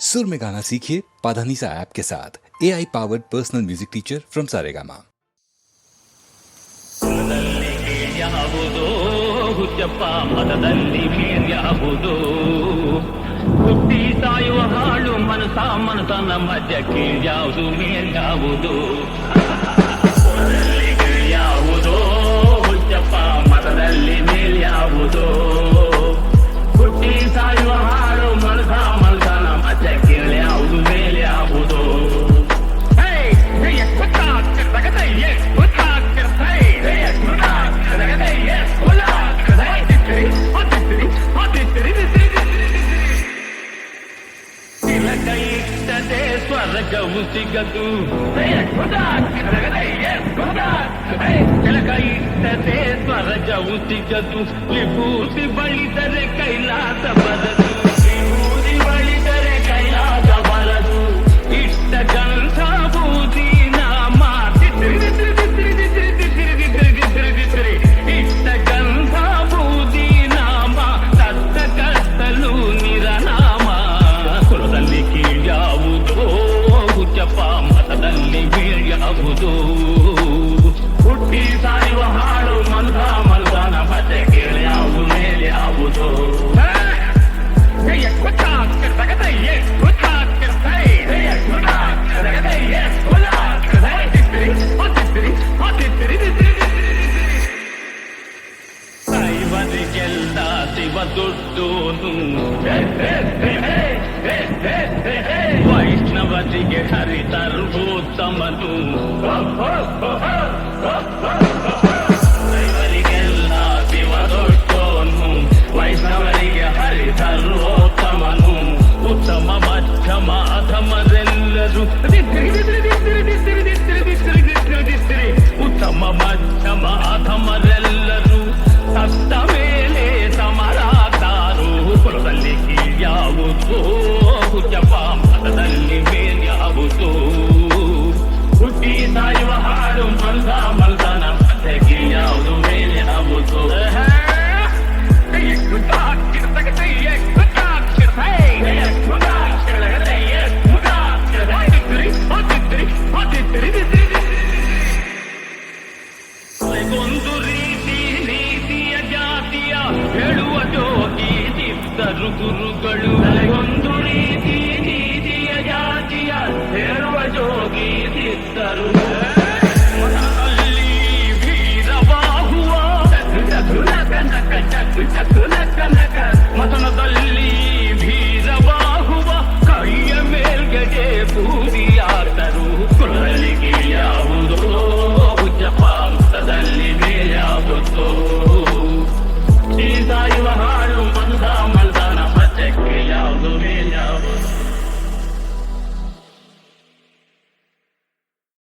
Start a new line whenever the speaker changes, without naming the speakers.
सुर में गाना सीखिए पाधानीसा ऐप के साथ। A I powered personal music teacher from
Saregama ಮೇಲ್ಯಾವುದೋ రాజము సిగదు చిలక ఇట్టతే స్వరజము సిగదు విభూతి బలి ದಾರಿಗೆಲ್ಲ ಶಿವ ದುಡ್ಡೋನು ವೈಷ್ಣವರಿಗೆ ಹರಿತರ್ಭೋತ್ತಮನು ದೈವರಿಗೆಲ್ಲ ಶಿವ ದುಡ್ಡೋನು ವೈಷ್ಣವರಿಗೆ ಹರಿತರ್ಭೋತ್ತಮನು ಉತ್ತಮ ಮಧ್ಯಮ ಅಧಮರೆಲ್ಲರೂ ಇದ್ದರು ಗುರುಗಳು ಒಂದು ರೀತಿ ನೀತಿಯ ಜಾತಿಯ ಹೇಳುವ ಜೋಗಿ ಸಿದ್ದರು ಅಲ್ಲಿ ವೀರವಾಹುವ ಕನಕ ಚಕ್ರ ಚಕ್ರ